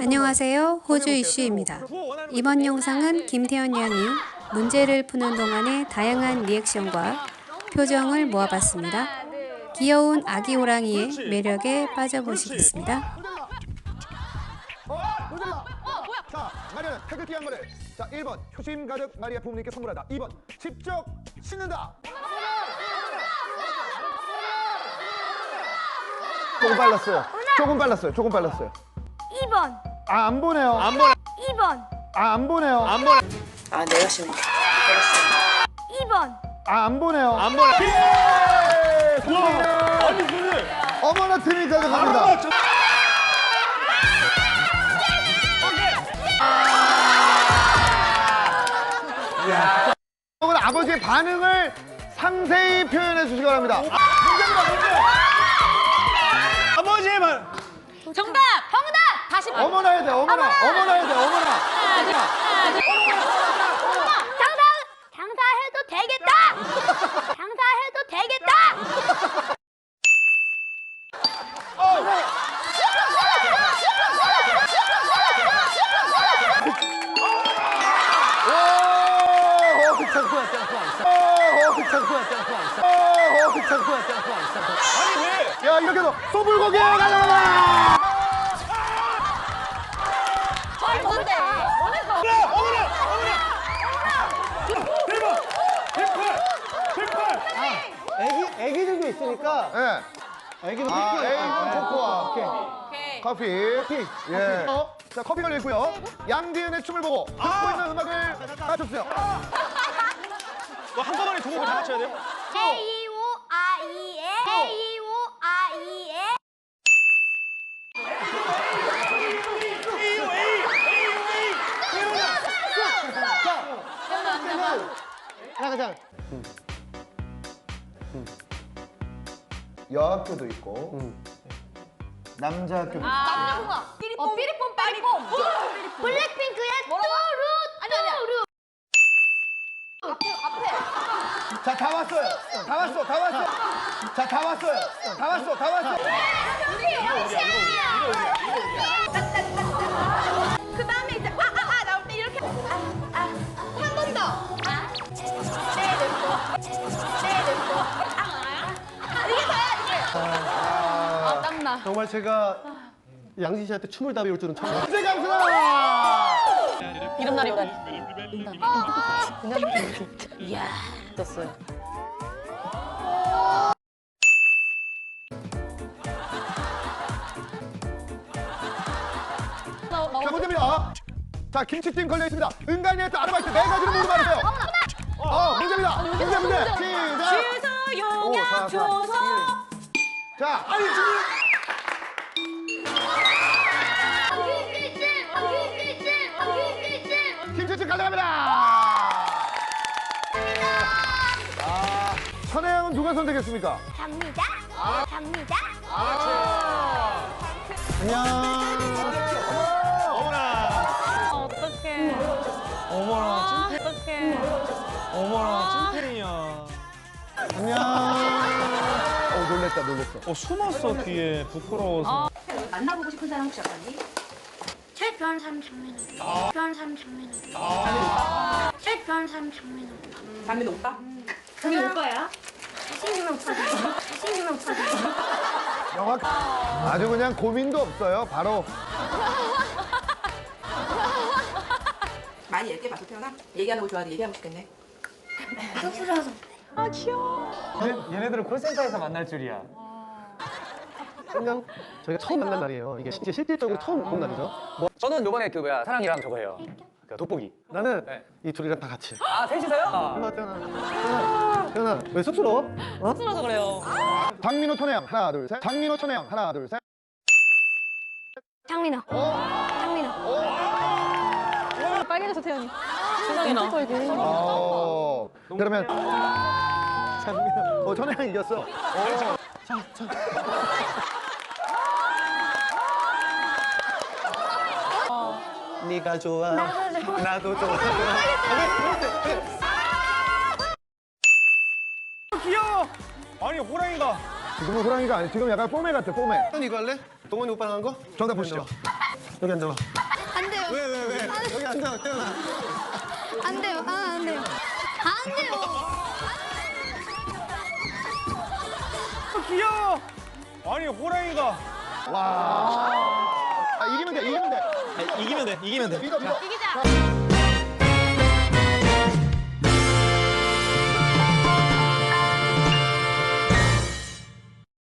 안녕하세요. 호주 이슈입니다. 이번 영상은 김태현 양이 문제를 푸는 동안의 다양한 리액션과 표정을 모아봤습니다. 귀여운 아기 호랑이의 매력에 빠져보시겠습니다. 어. 자, 마리아는 태극기 한 거를. 자, 1번 효심 가득 마리아 부모님께 선물하다. 2번 직접 신는다. 조금 빨랐어요. 조금 빨랐어요. 조금 빨랐어요. 2번, 아, 안 보네요. 2번, 아, 안 보네요. 아 내가 싫어. 2번, 아, 안 보네요. 안 보네. 예! 아니, 어머나 팀이 가져갑니다. 여러분 아버지의 반응을 상세히 표현해 주시기 바랍니다. 아버지의 말. 정답! 정답! 다시 어머나 해야 돼, 어머나, 어머나 해야 돼, 어머나. 장사! 장사해도 되겠다! 장사해도 되겠다! 야, 이렇게 해서 소불고기 가져가라! 있으니까 예. 애기도 아. 에이건 코코아. 커피. 예. 어, 자, 커피 걸려있고요. 양디은의 춤을 보고 듣고 있는 음악을 맞춰주세요. 뭐 한꺼번에 두 곡을 다 맞춰야 돼요? A, O, I, E, A, O, I, E, 자, 자, 여학교도 있고, 남자 학교도 있고. 어, 삐리뽕, 삐리뽕. 블랙핑크의 뚜루, 뚜루. 자, 다 왔어요. 다 왔어, 다 왔어. 자, 다 왔어요. 다 왔어, 다 왔어. 정말 제가 양진 씨한테 춤을 다 배울 줄은 처음. 이제 감사합니다. 이런 날이 오다니. 이야 떴어요. 자, 문제입니다. 자, 김치찜 걸려 있습니다. 은간이의 또 아르바이트 네 가지를 모두 말하세요. 어, 문제입니다. 문제, 문제. 시작. 오, 사, 사, 일. 자, 아니, 지금. 김치찜 가져갑니다. 아, 천혜영은 누가 선택했습니까? 갑니다. 갑니다. 안녕. 어. 어 숨었어 뒤에 부끄러워서. 만나보고 싶은 사람 혹시 없니? 제일 좋아하는 사람 장민호. 좋아하는 사람 장민호. 제일 좋아하는 사람 장민호. 장민 오빠? 장민 오빠야? 잘생기면 오빠다. 잘생기면 오빠다. 명확. 아주 그냥 고민도 없어요. 바로. 많이 봤어 태어나? 얘기하는 거 좋아하는데 얘기하고 싶겠네. 쑥스러워서. 얘네들은 콜센터에서 만날 줄이야. 안녕. 저희가 처음 만난 날이에요. 이게 이제 실질적으로 처음 본 날이죠. 뭐, 저는 요번에 그 뭐야 사랑이랑 저거 해요. 그 돋보기. 나는 네. 이 둘이랑 다 같이. 아 셋이서요? 태연아, 태연아, 태연아, 태연아, 왜 쑥스러워? 어? 술어서 그래요. 장민호, 천혜영. 하나, 둘, 셋. 장민호, 천혜영. 하나, 둘, 셋. 장민호. 장민호. 빨개졌어, 태연이. 세상에나. 어, 그러면. 장민호. 어, 천혜영 이겼어. 어. 네가 좋아. 나도 좋아. 나도 좋아. 아, 귀여워. 아니 호랑이가. 지금은 호랑이가 아니 지금 약간 뽀메 같아 뽀메 이거 할래? 동원이 오빠 한 거? 정답 보시죠. 여기 앉아봐. 안 돼요. 왜 왜왜? 왜, 왜? 아. 여기 앉아 태연아. 안 돼요. 아안 돼요. 아, 안 돼요. 귀여워. 아니 호랑이가. 와. 아, 이기면 돼 이기면 돼. 이기면 돼, 이기면 돼. 이기자.